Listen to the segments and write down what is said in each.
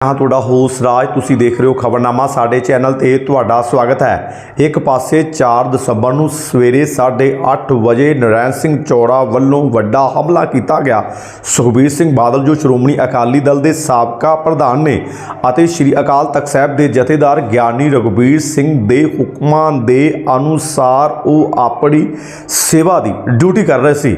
ਹਾਂ, ਤੁਹਾਡਾ ਹੋਸ ਰਾਜ ਤੁਸੀਂ ਦੇਖ ਰਹੇ ਹੋ ਖਬਰਨਾਮਾ ਸਾਡੇ ਚੈਨਲ ਤੇ ਤੁਹਾਡਾ ਸਵਾਗਤ ਹੈ। ਇੱਕ ਪਾਸੇ 4 ਦਸੰਬਰ ਨੂੰ ਸਵੇਰੇ 8:30 ਵਜੇ ਨਰੈਣ ਸਿੰਘ ਚੌੜਾ ਵੱਲੋਂ ਵੱਡਾ ਹਮਲਾ ਕੀਤਾ ਗਿਆ। ਸੁਖਬੀਰ ਸਿੰਘ ਬਾਦਲ, ਜੋ ਸ਼੍ਰੋਮਣੀ ਅਕਾਲੀ ਦਲ ਦੇ ਸਾਬਕਾ ਪ੍ਰਧਾਨ ਨੇ ਅਤੇ ਸ੍ਰੀ ਅਕਾਲ ਤਖਤ ਸਾਹਿਬ ਦੇ ਜਥੇਦਾਰ ਗਿਆਨੀ ਰਘੁਬੀਰ ਸਿੰਘ ਦੇ ਹੁਕਮਾਂ ਦੇ ਅਨੁਸਾਰ ਉਹ ਆਪਣੀ ਸੇਵਾ ਦੀ ਡਿਊਟੀ ਕਰ ਰਹੇ ਸੀ।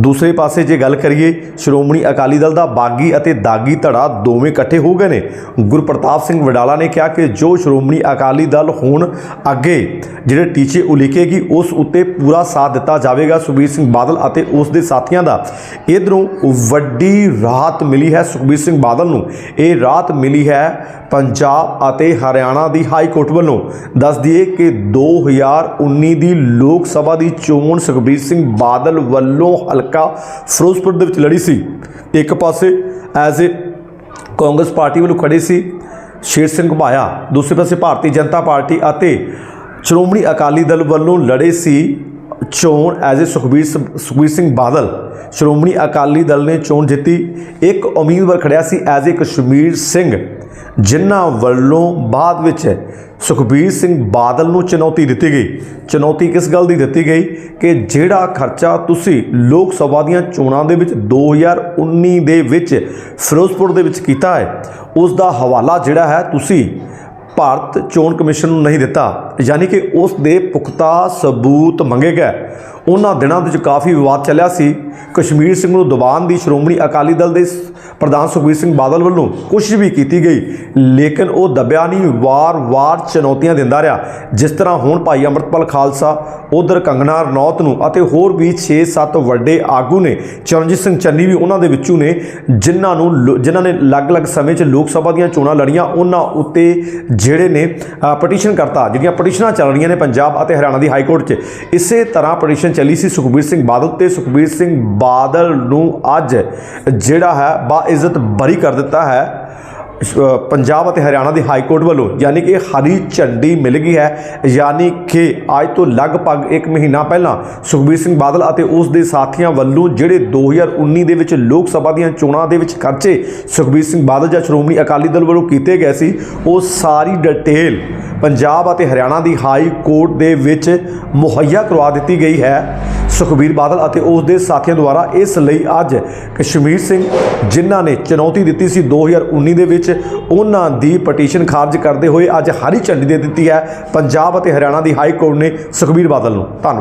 ਦੂਸਰੇ ਪਾਸੇ ਜੇ ਗੱਲ ਕਰੀਏ, ਸ਼੍ਰੋਮਣੀ ਅਕਾਲੀ ਦਲ ਦਾ ਬਾਗੀ ਅਤੇ ਦਾਗੀ ਧੜਾ ਦੋਵੇਂ ਇਕੱਠੇ ਹੋ ਗਏ ਨੇ। ਗੁਰਪ੍ਰਤਾਪ ਸਿੰਘ ਵਡਾਲਾ ਨੇ ਕਿਹਾ ਕਿ ਜੋ ਸ਼੍ਰੋਮਣੀ ਅਕਾਲੀ ਦਲ ਹੁਣ ਅੱਗੇ ਜਿਹੜੇ ਟੀਚੇ ਉਲੀਕੇਗੀ, ਉਸ ਉੱਤੇ ਪੂਰਾ ਸਾਥ ਦਿੱਤਾ ਜਾਵੇਗਾ। ਸੁਖਬੀਰ ਸਿੰਘ ਬਾਦਲ ਅਤੇ ਉਸ ਦੇ ਸਾਥੀਆਂ ਦਾ ਇਧਰੋਂ ਵੱਡੀ ਰਾਹਤ ਮਿਲੀ ਹੈ। ਸੁਖਬੀਰ ਸਿੰਘ ਬਾਦਲ ਨੂੰ ਇਹ ਰਾਹਤ ਮਿਲੀ ਹੈ ਪੰਜਾਬ ਅਤੇ ਹਰਿਆਣਾ ਦੀ ਹਾਈ ਕੋਰਟ ਵੱਲੋਂ। ਦੱਸ ਦਈਏ ਕਿ 2019 ਦੀ ਲੋਕ ਸਭਾ ਦੀ ਚੋਣ ਸੁਖਬੀਰ ਸਿੰਘ ਬਾਦਲ ਵੱਲੋਂ ਹਲਕਾ ਫਿਰੋਜ਼ਪੁਰ ਦੇ ਵਿੱਚ ਲੜੀ ਸੀ ਇੱਕ ਪਾਸੇ ਐਜ਼ ਏ ਕਾਂਗਰਸ ਪਾਰਟੀ ਵੱਲੋਂ ਖੜੇ ਸੀ ਸ਼ੇਰ ਸਿੰਘ ਘੁਬਾਇਆ ਦੂਸਰੇ ਪਾਸੇ ਭਾਰਤੀ ਜਨਤਾ ਪਾਰਟੀ ਅਤੇ ਸ਼੍ਰੋਮਣੀ ਅਕਾਲੀ ਦਲ ਵੱਲੋਂ ਲੜੇ ਸੀ ਚੋਣ ਐਜ਼ ਏ ਸੁਖਬੀਰ ਸ- ਸੁਖਬੀਰ ਸਿੰਘ ਬਾਦਲ। ਸ਼੍ਰੋਮਣੀ ਅਕਾਲੀ ਦਲ ਨੇ ਚੋਣ ਜਿੱਤੀ, ਇੱਕ ਉਮੀਦਵਾਰ ਖੜਿਆ ਸੀ ਐਜ਼ ਏ ਕਸ਼ਮੀਰ ਸਿੰਘ। ਜਿਨ੍ਹਾਂ ਵੱਲੋਂ ਬਾਅਦ ਵਿੱਚ ਸੁਖਬੀਰ ਸਿੰਘ ਬਾਦਲ ਨੂੰ ਚੁਣੌਤੀ ਦਿੱਤੀ ਗਈ। ਚੁਣੌਤੀ ਕਿਸ ਗੱਲ ਦੀ ਦਿੱਤੀ ਗਈ? ਕਿ ਜਿਹੜਾ ਖਰਚਾ ਤੁਸੀਂ ਲੋਕ ਸਭਾ ਦੀਆਂ ਚੋਣਾਂ ਦੇ ਵਿੱਚ 2019 ਦੇ ਵਿੱਚ ਫਿਰੋਜ਼ਪੁਰ ਦੇ ਵਿੱਚ ਕੀਤਾ ਹੈ, ਉਸ ਦਾ ਹਵਾਲਾ ਜਿਹੜਾ ਹੈ ਤੁਸੀਂ ਭਾਰਤ ਚੋਣ ਕਮਿਸ਼ਨ ਨੂੰ ਨਹੀਂ ਦਿੱਤਾ। ਯਾਨੀ ਕਿ ਉਸ ਦੇ ਪੁਖਤਾ ਸਬੂਤ ਮੰਗੇ ਗਏ। ਉਹਨਾਂ ਦਿਨਾਂ ਵਿੱਚ ਕਾਫੀ ਵਿਵਾਦ ਚੱਲਿਆ ਸੀ। ਕਸ਼ਮੀਰ ਸਿੰਘ ਨੂੰ ਦਬਾਉਣ ਦੀ ਸ਼੍ਰੋਮਣੀ ਅਕਾਲੀ ਦਲ ਦੇ ਪ੍ਰਧਾਨ ਸੁਖਬੀਰ ਸਿੰਘ ਬਾਦਲ ਵੱਲੋਂ ਕੋਸ਼ਿਸ਼ ਵੀ ਕੀਤੀ ਗਈ, ਲੇਕਿਨ ਉਹ ਦਬਿਆ ਨਹੀਂ, ਵਾਰ-ਵਾਰ ਚੁਣੌਤੀਆਂ ਦਿੰਦਾ ਰਿਹਾ। ਜਿਸ ਤਰ੍ਹਾਂ ਹੁਣ ਭਾਈ ਅੰਮ੍ਰਿਤਪਾਲ ਖਾਲਸਾ, ਉਧਰ ਕੰਗਨਾ ਰਣੌਤ ਨੂੰ ਅਤੇ ਹੋਰ ਵੀ 6-7 ਵੱਡੇ ਆਗੂ ਨੇ, ਚਰਨਜੀਤ ਸਿੰਘ ਚੰਨੀ ਵੀ ਉਹਨਾਂ ਦੇ ਵਿੱਚੋਂ ਨੇ, ਜਿਨ੍ਹਾਂ ਨੂੰ ਲੋ- ਜਿਨ੍ਹਾਂ ਨੇ ਅਲੱਗ-ਅਲੱਗ ਸਮੇਂ 'ਚ ਲੋਕ ਸਭਾ ਦੀਆਂ ਚੋਣਾਂ ਲੜੀਆਂ, ਉਹਨਾਂ ਉੱਤੇ ਜਿਹੜੇ ਨੇ ਪਟੀਸ਼ਨ ਕਰਤਾ, ਜਿਹੜੀਆਂ ਪਟੀਸ਼ਨਾਂ ਚੱਲ ਰਹੀਆਂ ਨੇ ਪੰਜਾਬ ਅਤੇ ਹਰਿਆਣਾ ਦੀ ਹਾਈ ਕੋਰਟ 'ਚ। ਇਸੇ ਤਰ੍ਹਾਂ ਪਟੀਸ਼ਨ ਚੱਲੀ ਸੀ ਸੁਖਬੀਰ ਸਿੰਘ ਬਾਦਲ ਤੇ ਸੁਖਬੀਰ ਸਿੰਘ ਬਾਦਲ ਨੂੰ ਅੱਜ ਜਿਹੜਾ ਹੈ ਬਾ ਇੱਜ਼ਤ ਬਰੀ ਕਰ ਦਿੱਤਾ ਹੈ। ਪੰਜਾਬ ਅਤੇ ਹਰਿਆਣਾ ਦੀ ਹਾਈ ਕੋਰਟ ਵੱਲੋਂ ਯਾਨੀ ਕਿ ਹਰੀ ਝੰਡੀ ਮਿਲ ਗਈ ਹੈ। ਯਾਨੀ ਕਿ ਅੱਜ ਤੋਂ ਲਗਭਗ 1 ਮਹੀਨਾ ਪਹਿਲਾਂ ਸੁਖਬੀਰ ਸਿੰਘ ਬਾਦਲ ਅਤੇ ਉਸ ਦੇ ਸਾਥੀਆਂ ਵੱਲੋਂ ਜਿਹੜੇ 2019 ਦੇ ਵਿੱਚ ਲੋਕ ਸਭਾ ਦੀਆਂ ਚੋਣਾਂ ਦੇ ਵਿੱਚ ਖਰਚੇ ਸੁਖਬੀਰ ਸਿੰਘ ਬਾਦਲ ਜਾਂ ਸ਼੍ਰੋਮਣੀ ਅਕਾਲੀ ਦਲ ਵੱਲੋਂ ਕੀਤੇ ਗਏ ਸੀ, ਉਹ ਸਾਰੀ ਡਿਟੇਲ ਪੰਜਾਬ ਅਤੇ ਹਰਿਆਣਾ ਦੀ ਹਾਈ ਕੋਰਟ ਦੇ ਵਿੱਚ ਮੁਹੱਈਆ ਕਰਵਾ ਦਿੱਤੀ ਗਈ ਹੈ। ਸੁਖਬੀਰ ਬਾਦਲ ਅਤੇ ਉਸ ਦੇ ਸਾਥੀਆਂ ਦੁਆਰਾ ਇਸ ਲਈ ਅੱਜ ਕਸ਼ਮੀਰ ਸਿੰਘ ਜਿਨ੍ਹਾਂ ਨੇ ਚੁਣੌਤੀ ਦਿੱਤੀ ਸੀ 2019 ਦੇ ਵਿੱਚ, ਉਹਨਾਂ ਦੀ ਪਟੀਸ਼ਨ ਖਾਰਜ ਕਰਦੇ ਹੋਏ ਅੱਜ ਹਰੀ ਝੰਡੀ ਦੇ ਦਿੱਤੀ ਹੈ। ਪੰਜਾਬ ਅਤੇ ਹਰਿਆਣਾ ਦੀ ਹਾਈ ਕੋਰਟ ਨੇ ਸੁਖਬੀਰ ਬਾਦਲ ਨੂੰ। ਧੰਨਵਾਦ।